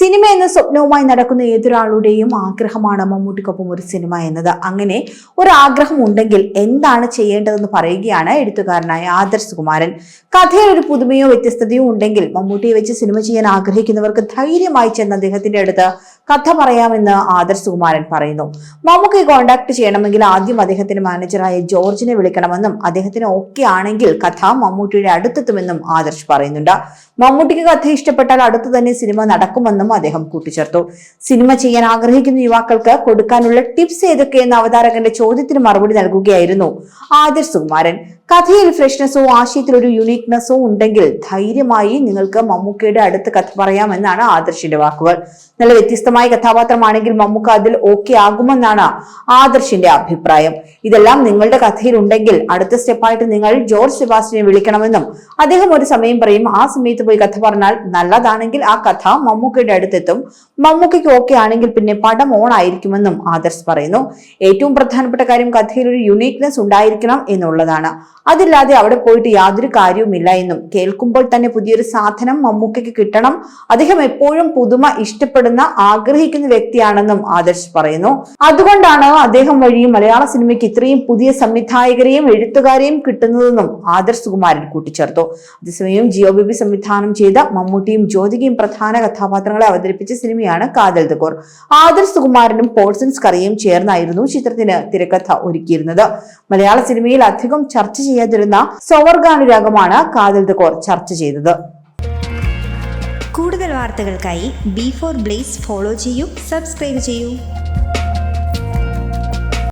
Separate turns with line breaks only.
Cinema എന്ന സ്വപ്നവുമായി നടക്കുന്ന ഏതൊരാളുടെയും ആഗ്രഹമാണ് മമ്മൂട്ടിക്കൊപ്പം ഒരു സിനിമ എന്നത്. അങ്ങനെ ഒരു ആഗ്രഹം ഉണ്ടെങ്കിൽ എന്താണ് ചെയ്യേണ്ടതെന്ന് പറയുകയാണ് എഴുത്തുകാരനായ ആദർശ് കുമാരൻ. കഥയിൽ ഒരു പുതുമയോ വ്യത്യസ്തതയോ ഉണ്ടെങ്കിൽ മമ്മൂട്ടിയെ വെച്ച് സിനിമ ചെയ്യാൻ ആഗ്രഹിക്കുന്നവർക്ക് ധൈര്യമായി ചെന്ന് അദ്ദേഹത്തിന്റെ അടുത്ത് കഥ പറയാമെന്ന് ആദർശ് കുമാരൻ പറയുന്നു. മമ്മൂക്കി കോണ്ടാക്ട് ചെയ്യണമെങ്കിൽ ആദ്യം അദ്ദേഹത്തിന്റെ മാനേജറായ ജോർജിനെ വിളിക്കണമെന്നും അദ്ദേഹത്തിന് ഓക്കെ ആണെങ്കിൽ കഥ മമ്മൂട്ടിയുടെ അടുത്തെത്തുമെന്നും ആദർശ് പറയുന്നുണ്ട്. മമ്മൂട്ടിക്ക് കഥ ഇഷ്ടപ്പെട്ടാൽ അടുത്ത് തന്നെ സിനിമ നടക്കുമെന്നും അദ്ദേഹം കൂട്ടിച്ചേർത്തു. സിനിമ ചെയ്യാൻ ആഗ്രഹിക്കുന്ന യുവാക്കൾക്ക് കൊടുക്കാനുള്ള ടിപ്സ് ഏതൊക്കെയെന്ന അവതാരകന്റെ ചോദ്യത്തിന് മറുപടി നൽകുകയായിരുന്നു ആദർശ് സുകുമാരൻ. കഥയിൽ ഫ്രഷ്നെസ്സോ ആശയത്തിൽ ഒരു യുണീക്നെസ്സോ ഉണ്ടെങ്കിൽ ധൈര്യമായി നിങ്ങൾക്ക് മമ്മൂക്കയുടെ അടുത്ത് കഥ പറയാമെന്നാണ് ആദർശിന്റെ വാക്കുകൾ. നല്ല വ്യത്യസ്തമായ കഥാപാത്രമാണെങ്കിൽ മമ്മൂക്ക അതിൽ ഓക്കെ ആകുമെന്നാണ് ആദർശിന്റെ അഭിപ്രായം. ഇതെല്ലാം നിങ്ങളുടെ കഥയിൽ ഉണ്ടെങ്കിൽ അടുത്ത സ്റ്റെപ്പായിട്ട് നിങ്ങൾ ജോർജ് സെബാസ്റ്റിനെ വിളിക്കണമെന്നും അദ്ദേഹം ഒരു സമയം പറയും ആ സമയത്ത് പോയി കഥ പറഞ്ഞാൽ നല്ലതാണെങ്കിൽ ആ കഥ മമ്മൂക്കയുടെ അടുത്തെത്തും. മമ്മൂക്കയ്ക്ക് ഓക്കെ ആണെങ്കിൽ പിന്നെ പടം ഓൺ ആയിരിക്കുമെന്നും ആദർശ് പറയുന്നു. ഏറ്റവും പ്രധാനപ്പെട്ട കാര്യം കഥയിൽ ഒരു യുണീക്നെസ് ഉണ്ടായിരിക്കണം എന്നുള്ളതാണ്. അതില്ലാതെ അവിടെ പോയിട്ട് യാതൊരു കാര്യവുമില്ല എന്നും കേൾക്കുമ്പോൾ തന്നെ പുതിയൊരു സാധനം മമ്മൂക്കയ്ക്ക് കിട്ടണം. അദ്ദേഹം എപ്പോഴും പുതുമ ഇഷ്ടപ്പെടുന്ന ആഗ്രഹിക്കുന്ന വ്യക്തിയാണെന്നും ആദർശ് പറയുന്നു. അതുകൊണ്ടാണ് അദ്ദേഹം വഴി മലയാള സിനിമയ്ക്ക് ഇത്രയും പുതിയ സംവിധായകരെയും എഴുത്തുകാരെയും കിട്ടുന്നതെന്നും ആദർശ് കുമാരൻ കൂട്ടിച്ചേർത്തു. അതേസമയം ജിയോ ബിബി സംവിധാനം ചെയ്ത മമ്മൂട്ടിയും ജ്യോതികയും പ്രധാന കഥാപാത്രങ്ങളെ അവതരിപ്പിച്ച സിനിമയാണ് കാതൽ ദഗോർ ആദർശ് സുകുമാരനും പോൾസൻസ് കറിയും ചേർന്നായിരുന്നു ചിത്രത്തിന് തിരക്കഥ ഒരുക്കിയിരുന്നത്. മലയാള സിനിമയിൽ അധികം ചർച്ച ചെയ്യാതിരുന്ന സ്വവർഗാനുരാഗമാണ് കാതിൽ ദഗോർ ചർച്ച ചെയ്തത്.
കൂടുതൽ വാർത്തകൾക്കായി ബി ഫോർ ബ്ലേസ് ഫോളോ ചെയ്യൂ സബ്സ്ക്രൈബ് ചെയ്യൂ.